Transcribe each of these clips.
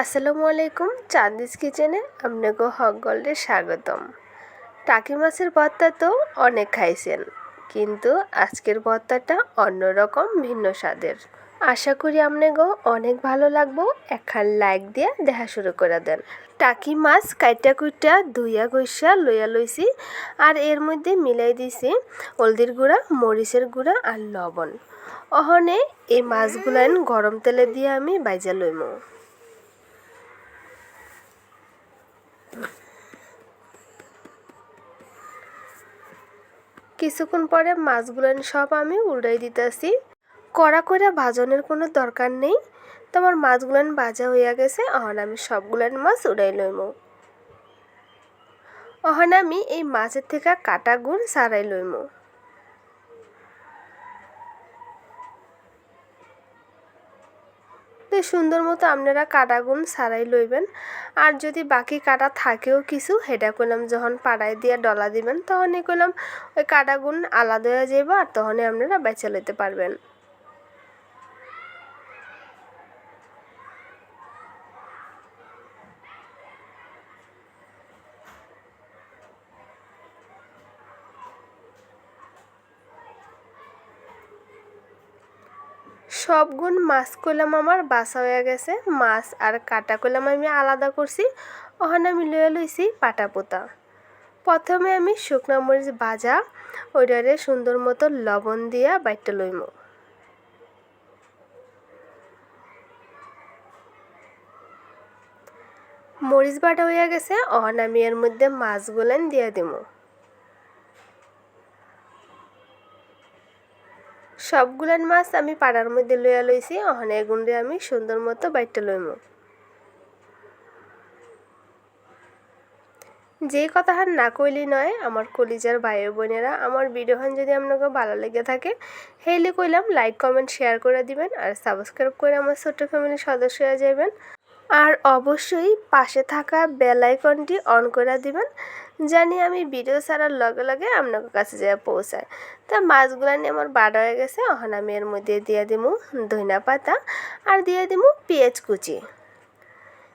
আসসালামু আলাইকুম চাঁদিস কিচেনে আপনাকে হক গোল্ডে স্বাগতম। টাকি মাছের ভর্তা তো অনেক খাইছেন, কিন্তু আজকের ভর্তাটা অন্যরকম, ভিন্ন স্বাদের। আশা করি আপনাকেও অনেক ভালো লাগবো, একখান লাইক দিয়ে দেখা শুরু করে দেন। টাকি মাছ কাইটা কুইটা ধুইয়া গৈসা লইয়া লইছি, আর এর মধ্যে মিলাই দিছি হলদির গুঁড়া, মরিচের গুঁড়া আর লবণ। অহনে এই মাছগুলান গরম তেলে দিয়ে আমি বাইজা লইমু। কিছুক্ষণ পরে মাছগুলান সব আমি উল্টাই দিতেছি। কড়া করে ভাজনের কোনো দরকার নেই। তো আমার মাছগুলান ভাজা হইয়া গেছে, অহন আমি সবগুলান মাছ উড়াই লইম। অহন আমি এই মাছের থেকে কাটা গুড় সারাই লইম। সুন্দর মতো আপনারা কাটা গুণ সারাই লইবেন। আর যদি বাকি কাটা থাকেও কিছু, সেটা করলাম যখন পাড়ায় দিয়ে ডলা দিবেন, তখনই করলাম ওই কাটা গুণ আলাদা হয়ে যাইব আর তখনই আপনারা বেছে লইতে পারবেন। সব গুণ মাছ কইলাম আমার বাসা হয়ে গেছে। মাছ আর কাটা কলাম আমি আলাদা করছি। ওখানে আমি লয়ে লইছি পাটা পোতা। প্রথমে আমি শুকনো মরিচ ভাজা, ওইটারে সুন্দর মতো লবণ দিয়া বাইটটা লইম। মরিচ বাটা হইয়া গেছে অহন আমি এর মধ্যে মাছগুলান দিয়া দিমু। সবগুলান মাছ আমি পাড়ার মধ্যে লইয়া লইছি, অহনে গুন্ডে আমি সুন্দর মতো বাইটটা লইম। যে কথা হার না কইলি নয়, আমার কলিজার ভাই বোনেরা, আমার ভিডিওখান যদি আপনাকে ভালো লেগে থাকে, হেইলে কইলাম লাইক, কমেন্ট, শেয়ার করে দিবেন আর সাবস্ক্রাইব করে আমার ছোট্ট ফ্যামিলির সদস্য হয়ে যাবেন আর অবশ্যই পাশে থাকা বেল আইকনটি অন করে দিবেন জানি আমি ভিডিও ছাড়ার লগে লগে আপনার কাছে যেয়ে পৌঁছায় তা মাছগুলো নিয়ে আমার বাড়া হয়ে গেছে, এখন আমি এর মধ্যে দিয়ে দিমু ধইনা পাতা আর দিয়ে দিমু পেঁয়াজ কুচি।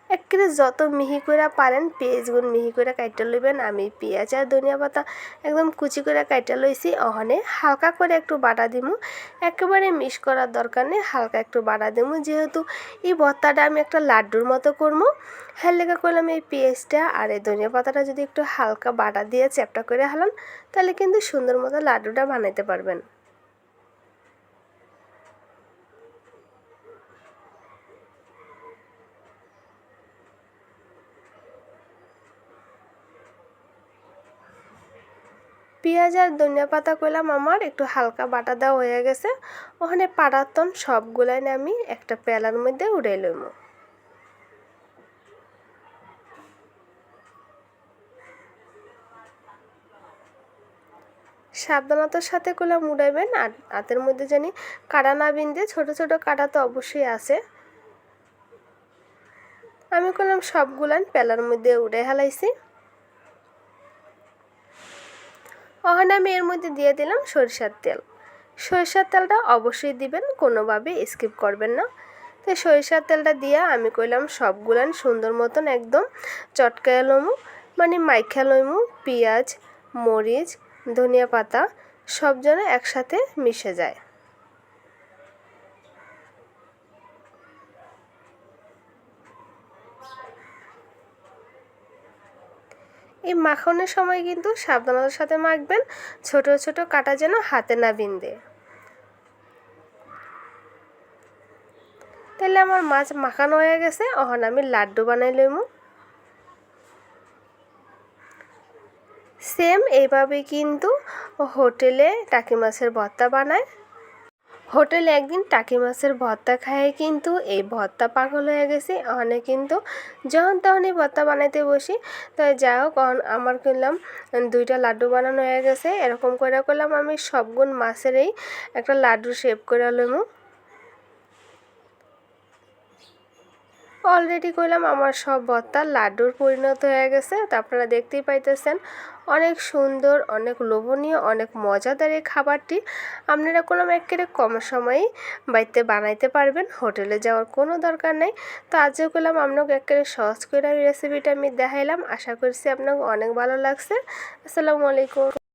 একেবারে যত মিহি করে পারেন পেঁয়াজগুন মিহি করে কাইটা লইবেন। আমি পেঁয়াজ আর ধনিয়া পাতা একদম কুচি করে কাইটা লইছি, অহনে হালকা করে একটু বাটা দিমু। একেবারে মিশ করার দরকার নেই, হালকা একটু বাটা দিমু। যেহেতু এই ভর্তাটা আমি একটা লাড্ডুর মতো করব হ্যাঁ লেখা করলাম এই পেঁয়াজটা আর এই ধনিয়া পাতাটা যদি একটু হালকা বাটা দিয়ে চ্যাপটা করে হালান, তাহলে কিন্তু সুন্দর মতো লাড্ডুটা বানাইতে পারবেন। পেঁয়াজ আর ধনিয়া পাতা কইলাম আমার, একটু হালকা বাটা দেওয়া হয়ে গেছে। ওখানে পাড়াতন সবগুলাই আমি একটা পেলার মধ্যে উড়ে লইম সাবধানতার সাথে করলাম উড়াইবেন, আর হাতের মধ্যে জানি কাটা না বিন্দে ছোট ছোট কাটা তো অবশ্যই আছে। আমি করলাম সবগুলান পেলার মধ্যে উড়ে হালাইছি। ওখানে আমি এর মধ্যে দিয়ে দিলাম সরিষার তেল। সরিষার তেলটা অবশ্যই দিবেন, কোনোভাবে স্কিপ করবেন না। তো সরিষার তেলটা দিয়ে আমি কইলাম সবগুলান সুন্দর মতন একদম চটকায় লমু মানে মাইখা লমু, পেঁয়াজ, মরিচ, ধনিয়া পাতা, সব যেন একসাথে মিশে যায়। এই মাখনের সময় কিন্তু সাবধানতার সাথে মাখবেন, ছোট ছোট কাটা যেন হাতে না বিন্দে। তাহলে আমার মাছ মাখানো হয়ে গেছে অহন আমি লাড্ডু বানাই লইমু। সেম এইভাবে কিন্তু হোটেলে টাকি মাছের ভর্তা বানায়। হোটেলে একদিন টাকি মাছের ভর্তা খায় কিন্তু এই ভর্তা পাগল হয়ে গেছে। অনেক কিন্তু যখন তখন এই ভর্তা বানাইতে বসি। তো যাই হোক আমার করলাম দুইটা লাড্ডু বানানো হয়ে গেছে। এরকম করে করলাম আমি সবগুণ মাছের এই একটা লাড্ডু শেপ করে লইমু। অলরেডি কইলাম, আমার সব ভর্তা লাড্ডুর পরিণত হয়ে গেছে। তো আপনারা দেখতেই পাইতেছেন, অনেক সুন্দর, অনেক লোভনীয়, অনেক মজাদার এই খাবারটি। আপনারা করলাম একেবারে কম সময়ে বাড়িতে বানাইতে পারবেন, হোটেলে যাওয়ার কোনো দরকার নেই। তো আজকে করলাম আপনাকে একেবারে সহজ করে আমি রেসিপিটা আমি দেখাইলাম। আশা করছি আপনাকে অনেক ভালো লাগছে। আসসালামু আলাইকুম।